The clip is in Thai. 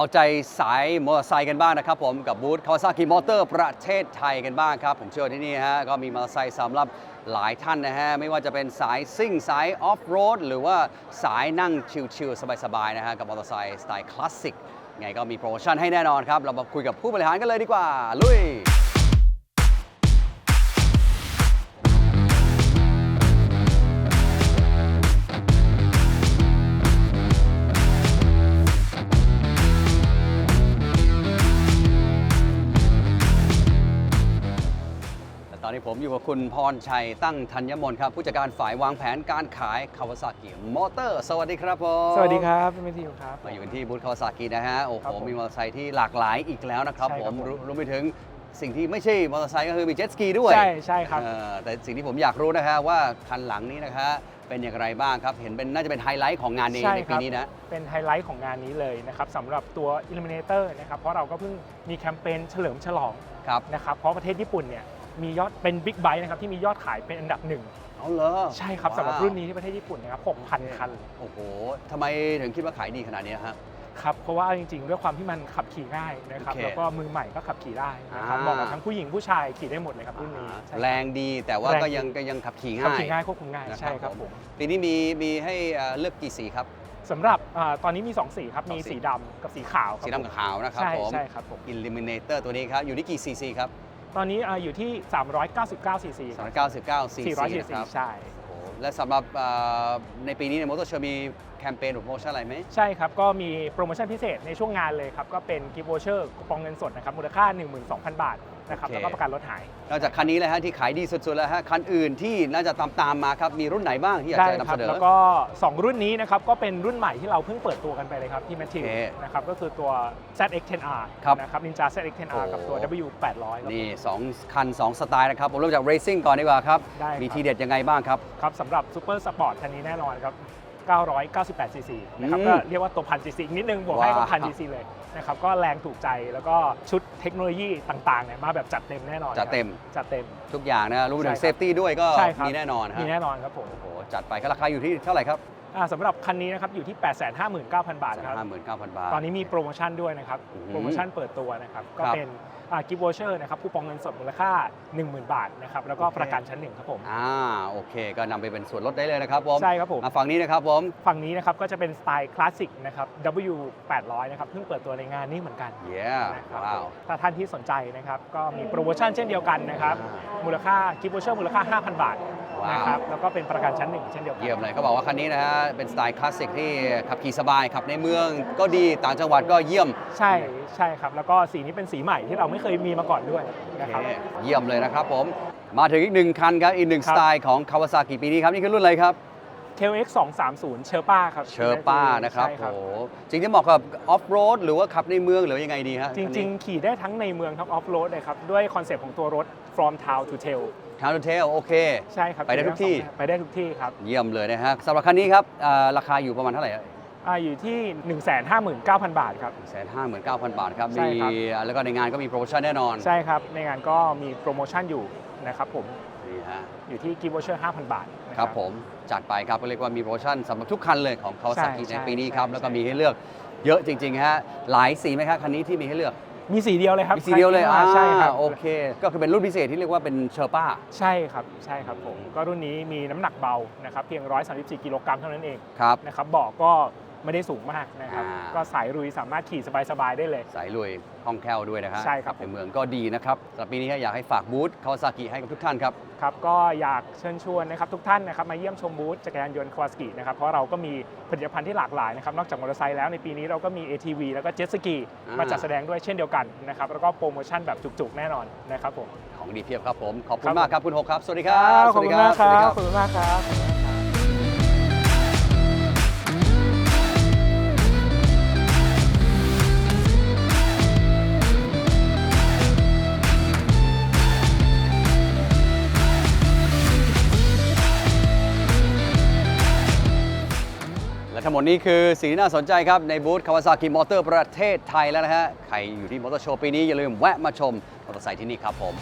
เอาใจสายมอเตอร์ไซค์กันบ้างนะครับผมกับบูธ Kawasaki Motor ประเทศไทยกันบ้างครับ ผมเชื่อที่นี่ฮะก็มีมอเตอร์ไซค์สำหรับหลายท่านนะฮะ ไม่ว่าจะเป็นสายซิ่งสายออฟโรดหรือว่าสายนั่งชิลๆสบายๆนะฮะ กับมอเตอร์ไซค์สไตล์คลาสสิกไงก็มีโปรโมชั่นให้แน่นอนครับ เรามาคุยกับผู้บริหารกันเลยดีกว่า ลุย อนนี้ผมอยู่กับคุณพรชัยตั้งธัญมนครับผู้จัดการฝ่ายวางแผนการขายคาวาซากิมอเตอร์ สวัสดีครับผมสวัสดีครับพี่เมทิวครับ มาอยู่กันที่บูธคาวาซากินะฮะโอ้โหครับผมมีมอเตอร์ไซค์ที่หลากหลายอีกแล้วนะครับใช่ผครัมบผมรวรวมไปถึงสิ่งที่ไม่ใช่มอเตอร์ไซค์ก็คือมีเจ็ตสกีด้วย ใช่ใช่ครับเออแต่สิ่งที่ผมอยากรู้นะฮะว่าคันหลังนี้นะฮะเป็นอย่างไรบ้างครับ เห็นเป็นน่าจะเป็นไฮไลท์ของงานในใช่ในคปีรับนี้นะ เป็นไฮไลท์ของงานนี้เลยนะครับสำหรับตัว Illuminator นะครับเพราะเราก็เพิ่งมีแคมเปญเฉลิมฉลองครับนะครับเพราะประเทศญี่ปุ่นเนี่ย มียอดเป็นบิ๊กไบค์นะครับที่มียอดขายเป็นอันดับหนึ่งเอาเหรอใช่ครับว้าวสำหรับรุ่นนี้ที่ประเทศญี่ปุ่นนะครับ6,000 คันโอ้โหทำไมถึงคิดว่าขายดีขนาดนี้ฮะครับเพราะว่าจริงๆ ด้วยความที่มันขับขี่ง่ายนะครับโอเคแล้วก็มือใหม่ก็ขับขี่ได้นะครับอ่าเหมาะกับทั้งผู้หญิงผู้ชายขี่ได้หมดเลยครับรุ่นนี้ใช่แรงดีแต่ว่าแรงก็ดียังก็ยังขับขี่ขับง่ายขี่ง่ายควบคุมง่ายนะใช่ครับผมปีนี้มีมีให้เอ่อเลือกกี่สีครับสำหรับอ่าตอนนี้มี 2 สีครับสองมีสีสีดำกับสีขาวครับสีดำกับขาวนะครับใช่ผมใช่ครับผม Illuminator ตัวนี้ครับ อยู่ที่กี่ซีซีครับ ตอนนี้อ่าอยู่ที่ 399ซีซีครับ399ซีซี400ซีนะซีครับใช่ โอ้โหและสำหรับเอ่อในปีนี้ในมอเตอร์โชว์มีแคมเปญหรือโปรโมชั่นอะไรไหม ใช่ครับ ก็มีโปรโมชั่นพิเศษในช่วงงานเลยครับ ก็เป็นกิฟต์วอเชอร์คูปองเงินสดนะครับ มูลค่า 12,000 บาท นะครับโอเค แล้วก็ประกันรถหาย นอกจากคันนี้เลยฮะที่ขายดีสุดๆแล้วฮะคันอื่นที่น่าจะตามตามๆมาครับมีรุ่นไหนบ้างที่อยากได้จะนำครัเสนอ แล้วก็ 2 รุ่นนี้นะครับก็เป็นรุ่นใหม่ที่เราเพิ่งเปิดตัวกันไปเลยครับ ที่แมทธิวโอเคนะครับก็คือตัว ZX10R ครับนะครับ Ninja ZX10R กับตัว โอ้ W800 ครับ นี่สองคัน2สไตล์นะครับผมเริ่มจาก Racing ก่อนดีกว่าครับ ได้ครับ มีทีเด็ดยังไงบ้างครับ ครับสำหรับซูเปอร์สปอร์ตคันนี้แน่นอนครับ 998 ซีซีนะครับอืมก็เรียกว่าตัวพันซีซีอีกนิดนึงบวกให้ก็ว้าว พันซีซีเลยนะครับก็แรงถูกใจแล้วก็ชุดเทคโนโลยีต่างๆเนี่ยมาแบบจัดเต็มแน่นอนจัดเต็มครับจัดเต็ม ทุกอย่างนะรู้ไปถึงใช่เซครับฟตี้ด้วยก็ใช่ครับ มีแน่นอนฮะมีแน่นอนครับผมโอ้โหจัดไปก็ราคาอยู่ที่เท่าไหร่ครับอ่าสำหรับคันนี้นะครับอยู่ที่ 859,000 บาทครับ59,000บาท ตอนนี้มีโปรโมชั่นด้วยนะครับ อืมโปรโมชั่นเปิดตัวนะครับ ก็ครับ เป็น กิฟต์วอเชอร์นะครับคูปองเงินสดมูลค่า 10,000 บาทนะครับแล้วก็โอเคประกันชั้นหนึ่งครับผมอ่าโอเค ก็นำไปเป็นส่วนลดได้เลยนะครับผมใช่ครับผมมาฝั่งนี้นะครับผมฝั่งนี้นะครับก็จะเป็นสไตล์คลาสสิกนะครับ W800 นะครับเพิ่งเปิดตัวในงานนี้เหมือนกันเย้นะครับว้าวถ้าท่านที่สนใจนะครับก็มีโปรโมชั่นเช่นเดียวกันนะครับมูลค่ากิฟต์วอเชอร์มูลค่า 5,000 บาทว้าวนะครับแล้วก็เป็นประกันชั้นหนึ่งเช่นเดียวกันเยี่ยมเลยเขาบอกว่าคันนี้นะฮะเป็นสไตล์คลาสสิกที่ขับขี่สบายขับในเมืองก็ดีต่างจังหวัดก็เยี่ยมใช่ใช่ครับแล้วก็สีนี้เป็นสีใหม่ที่เราไม่เคยมีมาก่อนด้วยนะครับโอเคเยี่ยมเลยนะครับผม มาถึงอีกหนึ่งคันครับ อีกหนึ่งคสรับไตล์ของคาวาซากิปีนี้ครับ นี่คือรุ่นอะไรครับ KLX 230เชอร์ป้าครับเชอร์ป้านะครับใช่โอ้โหจริงๆเหมาะกับออฟโรดหรือว่าขับในเมืองหรือยังไงดีฮะจริง ๆ ขี่ได้ทั้งในเมืองทั้งออฟโรดเลยครับ ด้วยคอนเซปต์ของตัวรถ from town to tail ทาวน์เทลโอเค ใช่ครับ ไปได้ทุกที่ไปได้ทุกที่ครับ เยี่ยมเลยนะฮะสำหรับคันนี้ครับเอ่อราคาอยู่ประมาณเท่าไหร่ อ่าอยู่ที่ 159,000 บาทครับ แสนห้าหมื่นเก้าพันบาทครับใช่มีครับ แล้วก็ในงานก็มีโปรโมชั่นแน่นอนใช่ครับในงานก็มีโปรโมชั่นอยู่นะครับผมนี่ฮะอยู่ที่กิฟต์วอเชอร์5,000 บาทนะ ครับผมจัดไปครับก็เรียกว่ามีโปรโมชั่นสำหรับทุกคันเลยของคาวาซากิใช่ในใช่ปีนี้ครับใช่ แล้วก็ใช่มีให้เลือกเยอะจริงๆฮะหลายสีไหมครับคันนี้ที่มีให้เลือกมีสีเดียวเลยครับมีสีเดียวเลยใครอ่าที่มาใช่ครับโอเค ก็คือเป็นรุ่นพิเศษที่เรียกว่าเป็นเชอร์ป้า ใช่ครับ ใช่ครับผม ก็รุ่นนี้มีน้ำหนักเบานะครับ เพียง 134 กิโลกรัมเท่านั้นเองครับ นะครับเบาะก็ ไม่ได้สูงมากนะครับ อ่า ก็สายรุยสามารถขี่สบาย ๆ ได้เลย สายลุยคล่องแคล่วด้วยนะฮะใช่ครับในเมืองก็ดีนะครับสำหรับปีนี้อยากให้ฝากบูธคาวาซากิให้กับทุกท่านครับ ครับก็อยากเชิญชวนนะครับทุกท่านนะครับมาเยี่ยมชมบูธจักรยานยนต์ควาสกินะครับเพราะเราก็มีผลิตภัณฑ์ที่หลากหลายนะครับนอกจากมอเตอร์ไซค์แล้วในปีนี้เราก็มี ATV แล้วก็เจ็ตสกีอ่าม มาจัดแสดงด้วยเช่นเดียวกันนะครับแล้วก็โปรโมชั่นแบบจุกๆ แน่นอนนะครับผม ของดีเพียบครับผม ขอบคุครัณบ มากครับคุณหกครับ สวัสดีครับ ขอบคุณมากคสวัสรัดีบขอบคุณมากครับ ทั้งหมดนี้คือสิ่งที่น่าสนใจครับ ในบูธคาวาซากิมอเตอร์ประเทศไทยแล้วนะฮะ ใครอยู่ที่มอเตอร์โชว์ปีนี้อย่าลืมแวะมาชมมอเตอร์ไซค์ที่นี่ครับผม